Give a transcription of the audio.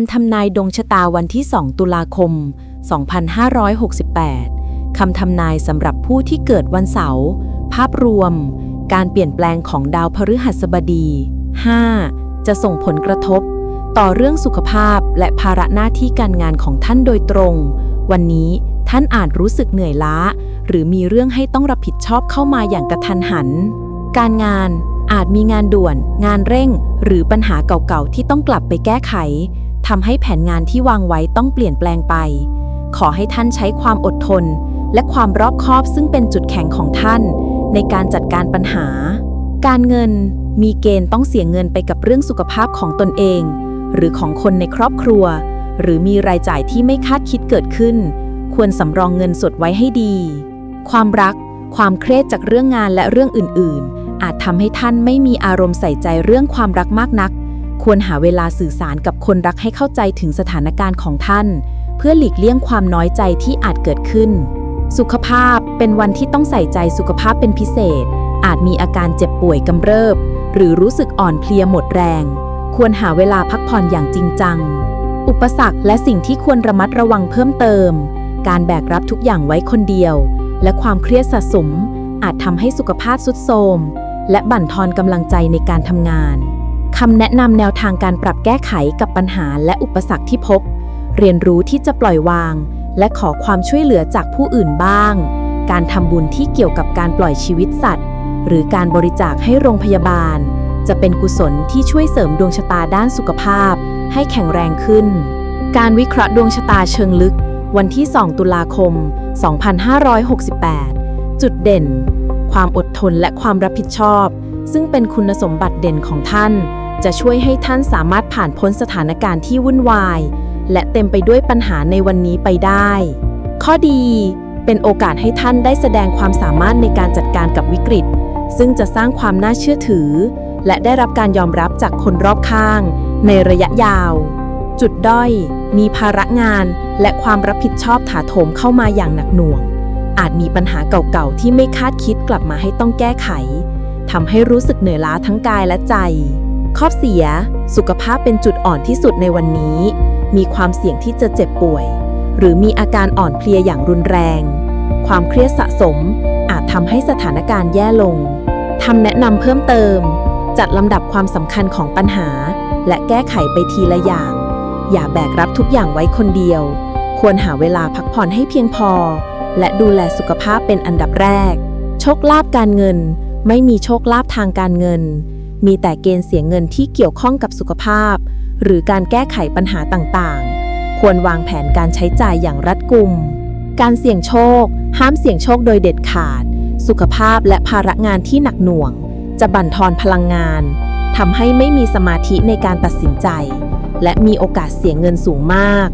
ำทำนายดวงชะตาวันที่ 2 ตุลาคม 2568 คำทำนายสำหรับผู้ที่เกิดวันเสาร์ ภาพรวม การเปลี่ยนแปลงของดาวพฤหัสบดี 5. จะส่งผลกระทบ ต่อเรื่องสุขภาพและภาระหน้าที่การงานของท่านโดยตรง วันนี้ท่านอาจรู้สึกเหนื่อยล้า หรือมีเรื่องให้ต้องรับผิดชอบเข้ามาอย่างกระทันหัน การงานอาจมีงานด่วน งานเร่ง หรือปัญหาเก่าๆ ที่ต้องกลับไปแก้ไข ทำให้แผนงานที่วางไว้ต้องเปลี่ยนแปลงไป ขอให้ท่านใช้ความอดทน และความรอบคอบซึ่งเป็นจุดแข็งของท่าน ในการจัดการปัญหา การเงินมีเกณฑ์ต้องเสียเงินไปกับเรื่องสุขภาพของตนเอง หรือของคนในครอบครัว หรือมีรายจ่ายที่ไม่คาดคิดเกิดขึ้น ควรสำรองเงินสดไว้ให้ดี ความรัก ความเครียดจากเรื่องงานและเรื่องอื่น ๆ อาจทำให้ท่านไม่มีอารมณ์ใส่ใจเรื่องความรักมากนัก ควรหาเวลาสื่อสารกับคนรักให้เข้าใจถึงสถานการณ์ของท่าน เพื่อหลีกเลี่ยงความน้อยใจที่อาจเกิดขึ้น สุขภาพเป็นวันที่ต้องใส่ใจสุขภาพเป็นพิเศษ อาจมีอาการเจ็บป่วยกำเริบ หรือรู้สึกอ่อนเพลียหมดแรง ควรหาเวลาพักผ่อนอย่างจริงจัง อุปสรรคและสิ่งที่ควรระมัดระวังเพิ่มเติม การแบกรับทุกอย่างไว้คนเดียว และความเครียดสะสม อาจทำให้สุขภาพทรุดโทรมและบั่นทอนกำลังใจในการทำงานำแนะนำแนวทางการปรับแก้ไขกับปัญหาและอุปสรรคที่พบ เรียนรู้ที่จะปล่อยวาง และขอความช่วยเหลือจากผู้อื่นบ้าง การทำบุญที่เกี่ยวกับการปล่อยชีวิตสัตว์ หรือการบริจาคให้โรงพยาบาล จะเป็นกุศลที่ช่วยเสริมดวงชะตาด้านสุขภาพ ให้แข็งแรงขึ้น การวิเคราะห์ดวงชะตาเชิงลึก วันที่ 2 ตุลาคม 2568 จุดเด่น ความอดทนและความรับผิดชอบซึ่งเป็นคุณสมบัติเด่นของท่าน จะช่วยให้ท่านสามารถผ่านพ้นสถานการณ์ที่วุ่นวาย และเต็มไปด้วยปัญหาในวันนี้ไปได้ ข้อดี เป็นโอกาสให้ท่านได้แสดงความสามารถในการจัดการกับวิกฤต ซึ่งจะสร้างความน่าเชื่อถือ และได้รับการยอมรับจากคนรอบข้าง ในระยะยาว จุดด้อย มีภาระงาน และความรับผิดชอบถาโถมเข้ามาอย่างหนักหน่วง อาจมีปัญหาเก่าๆที่ไม่คาดคิดกลับมาให้ต้องแก้ไขทำให้รู้สึกเหนื่อยล้าทั้งกายและใจ ข้อเสีย สุขภาพเป็นจุดอ่อนที่สุดในวันนี้ มีความเสี่ยงที่จะเจ็บป่วย หรือมีอาการอ่อนเพลียอย่างรุนแรง ความเครียดสะสม อาจทำให้สถานการณ์แย่ลงทำแนะนำเพิ่มเติม จัดลำดับความสำคัญของปัญหา และแก้ไขไปทีละอย่าง อย่าแบกรับทุกอย่างไว้คนเดียว ควรหาเวลาพักผ่อนให้เพียงพอ และดูแลสุขภาพเป็นอันดับแรก โชคลาภการเงิน ไม่มีโชคลาภทางการเงิน มีแต่เกณฑ์เสียเงินที่เกี่ยวข้องกับสุขภาพ หรือการแก้ไขปัญหาต่างๆ ควรวางแผนการใช้จ่ายอย่างรัดกุม การเสี่ยงโชค ห้ามเสี่ยงโชคโดยเด็ดขาด สุขภาพและภาระงานที่หนักหน่วง จะบั่นทอนพลังงานทำให้ไม่มีสมาธิในการตัดสินใจ และมีโอกาสเสียเงินสูงมาก